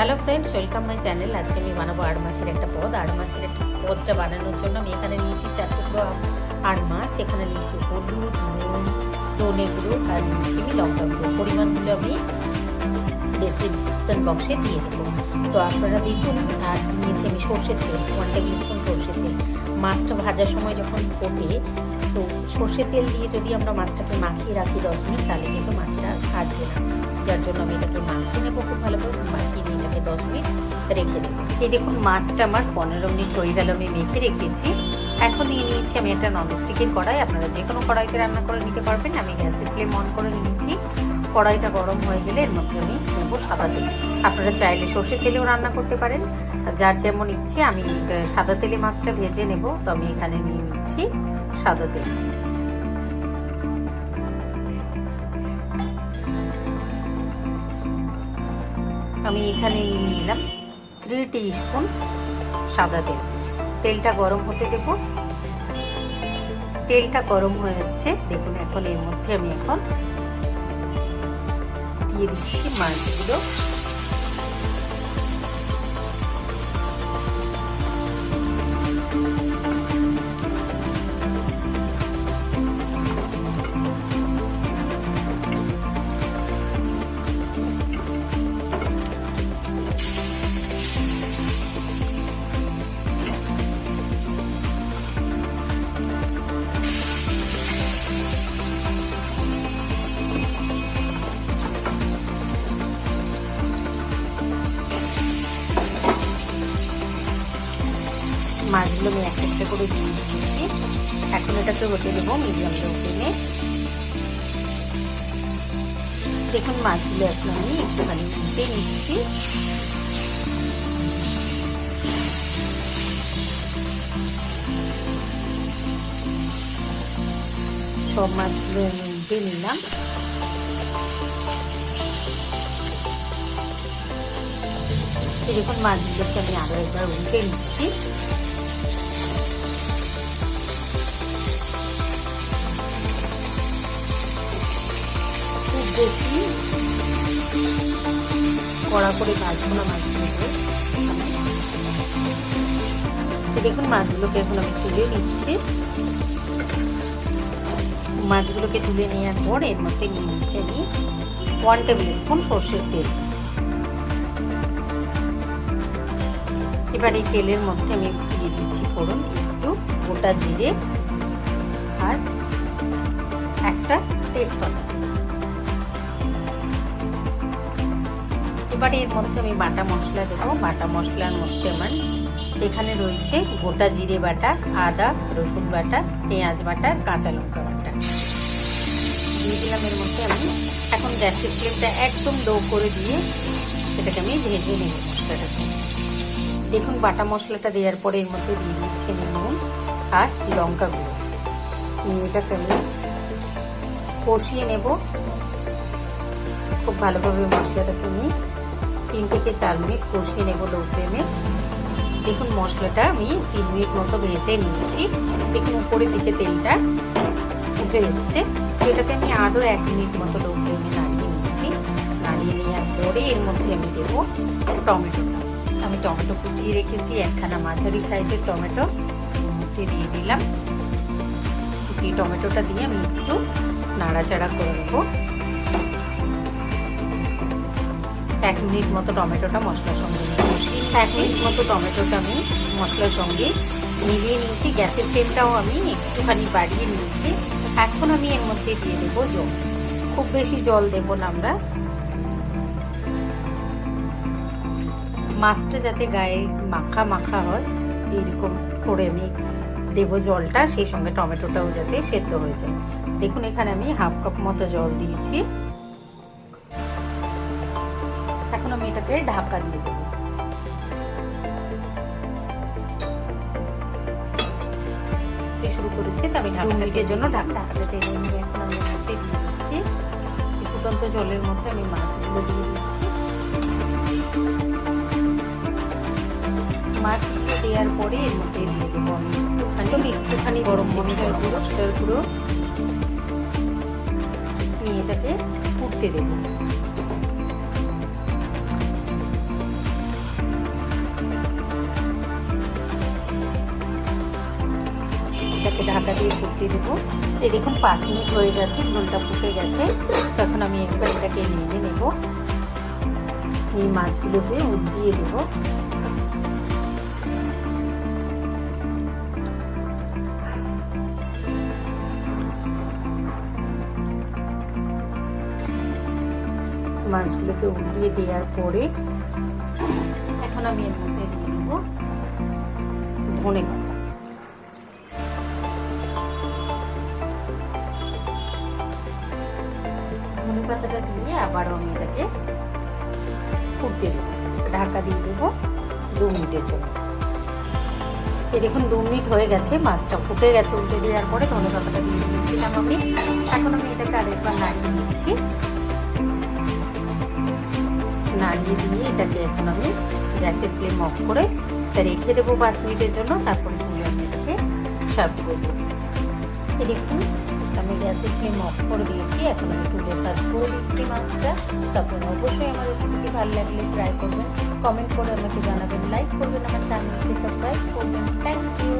Hello friends welcome my channel আজকে আমি বানাবো আড় মাছের একটা পদ। আড় মাছের একটা পদটা বানানোর জন্য আমি এখানে নিয়েছি চার টুকরো আড় মাছ। এখানে নিয়েছি হলুদ, নুন, ধনে গুঁড়ো আর নিয়েছি আমি লঙ্কা গুঁড়ো। পরিমাণগুলো আমি ডেসক্রিপশন বক্সে দিয়ে দেবো। তো আপনারা দেখুন, আর নিয়েছি আমি সর্ষের তেল ওয়ান টেবিল স্পুন সর্ষের তেল। মাছটা ভাজার সময় যখন ফোটে, তো সর্ষের তেল দিয়ে যদি আমরা মাছটাকে মাখিয়ে রাখি দশ মিনিট, তাহলে কিন্তু মাছটা ভাজবে না। যার জন্য আমি এটাকে মাখিয়ে নেব খুব ভালোভাবে মাখিয়ে দশ মিনিট রেখে দেবো এই দেখুন, মাছটা আমার পনেরো মিনিট হয়ে গেল, আমি মেখে রেখেছি। এখন নিয়ে নিয়েছি আমি একটা ননস্টিকের কড়াই। আপনারা যে কোনো কড়াইতে রান্না করে নিতে পারবেন। আমি গ্যাসের ফ্লেম অন করে নিয়েছি। কড়াইটা গরম হয়ে গেলে এর মধ্যে আমি নেব সাদা তেল। আপনারা চাইলে সর্ষের তেলেও রান্না করতে পারেন। যার যেমন ইচ্ছে, আমি সাদা তেলে মাছটা ভেজে নেব। তো আমি এখানে নিয়ে নিচ্ছি সাদা তেল। আমি এখানে নিয়ে নিলাম থ্রি টি স্পুন সাদা তেল। তেলটা গরম হতে দেব। তেলটা গরম হয়ে এসছে। দেখুন, এখন এর মধ্যে আমি এখন দিয়ে দিচ্ছি মাছগুলো। মাছগুলো আমি একটা একটা করে দিয়ে দিয়েছি এখন এটাকে হতে দেবো মিডিয়াম লো ফ্লেমে দেখুন মাছগুলো এখন আমি একটুখানি উল্টে নিচ্ছি। সব মাছগুলো উল্টে নিলাম। দেখুন মাছগুলোকে আমি আরও একবার উল্টে নিচ্ছি। বেশি কড়া করে ভাজবো না মাছগুলোকে দেখুন, মাছগুলোকে এখন আমি তুলে নিচ্ছি। মাছগুলোকে তুলে নেওয়ার পর এর মধ্যে নিয়ে নিচ্ছি আমি ওয়ান টেবিল স্পুন সর্ষের তেল। এবার এই তেলের মধ্যে আমি দিয়ে দিচ্ছি ফোড়ন, একটু গোটা জিরে আর একটা তেজপাতা। এবার এর মধ্যে আমি বাটা মশলা দেবো। বাটা মশলার মধ্যে আমার এখানে রয়েছে গোটা জিরে বাটা, আদা, রসুন বাটা, পেঁয়াজ বাটা, কাঁচা লঙ্কা বাটা। দিয়ে দিলাম এর মধ্যে আমি এখন গ্যাসের ফ্লেমটা একদম লো করে দিয়ে সেটাকে আমি ভেজে নেব মশলাটাকে। দেখুন বাটা মশলাটা দেওয়ার পরে এর মধ্যে দিয়ে দিচ্ছি নুন আর লঙ্কা গুঁড়ো। নিয়ে এটাকে আমি কষিয়ে নেব। খুব ভালোভাবে মশলাটাকে আমি তিন থেকে চার মিনিট কষিয়ে নেব লো ফ্লেমে দেখুন মশলাটা আমি তিন মিনিট মতো ভেজে নিয়েছি। দেখুন উপরের দিকে তেলটা উঠে এসছে। সেটাকে আমি আরও এক মিনিট মতো লো ফ্লেমে নাড়িয়ে নিয়েছি। নাড়িয়ে নেওয়ার পরে এর মধ্যে আমি দেবো টমেটোটা আমি টমেটো কুচিয়ে রেখেছি, একখানা মাঝারি সাইজের টমেটো। দিয়ে দিলাম। এই টমেটোটা দিয়ে আমি একটু নাড়াচাড়া করে নেব। এক মিনিট মতো টমেটোটা মশলার সঙ্গে এক মিনিট মতো টমেটোটা আমি মশলার সঙ্গে মিলিয়ে নিয়েছি। গ্যাসের ফ্লেমটাও আমি একটুখানি বাড়িয়ে নিয়েছি। এখন আমি এর মধ্যে দিয়ে দেবো জল। খুব বেশি জল দেবো না আমরা। মাছটা যাতে গায়ে মাখা মাখা হয়, এইরকম করে আমি দেবো জলটা। সেই সঙ্গে টমেটোটাও যাতে সেদ্ধ হয়ে যায়। দেখুন, এখানে আমি হাফ কাপ মতো জল দিয়েছি। এখন আমি এটাকে ঢাকা দিয়ে দেবো। শুরু করেছি তো আমি ঢাকা মিনিটের জন্য ঢাকা ঢাকাটা টেনে নিয়ে এখন আমি দিয়ে দিচ্ছি। ফুটন্ত জলের মধ্যে আমি মাছগুলো দিয়ে দিচ্ছি। মাছগুলো দেওয়ার পরে এর মধ্যে দিয়ে দেবো আমি একটুখানি আমি একটুখানি গরম মশলার গুঁড়ো। সেটার গুঁড়ো। নিয়ে এটাকে ফুটতে দেবো। দিয়ে ফুটতে দেবো। এই দেখুন, পাঁচ মিনিট হয়ে গেছে, ঝোলটা ফুটে গেছে। তখন আমি একবার এটাকে নিয়ে নেব। এই মাছগুলোকে দিয়ে দেবো। মাছগুলোকে উল্টিয়ে দেওয়ার পরে এখন আমি এর মধ্যে দিয়ে দেবো ধনে পাতা ধনে পাতাটা দিয়ে আবারও আমি এটাকে ফুটতে দেবো। ঢাকা দিয়ে দেবো দু মিনিটের জন্য। এই দেখুন, দু মিনিট হয়ে গেছে, মাছটা ফুটে গেছে উঠে দেওয়ার পরে ধনে পাতাটা দিয়ে দিয়েছিলাম আমি। এখন আমি এটাকে আরেকবার নাড়িয়ে নিচ্ছি। নাড়িয়ে দিয়ে এটাকে এখন আমি গ্যাসের ফ্লেম অফ করে এটা রেখে দেবো পাঁচ মিনিটের জন্য, তারপরে তুলে আমি এটাকে সার্ভ করব। দেখুন আমি গ্যাসের ফ্লেম অফ করে দিয়েছি। এখন আমি তুলে সার্ভ করে দিচ্ছি মাছটা। তখন অবশ্যই আমার রেসিপিটি ভালো লাগলে ট্রাই করবেন। কমেন্ট করে আমাকে জানাবেন। লাইক করবেন আমার চ্যানেলকে সাবস্ক্রাইব করবেন। Thank you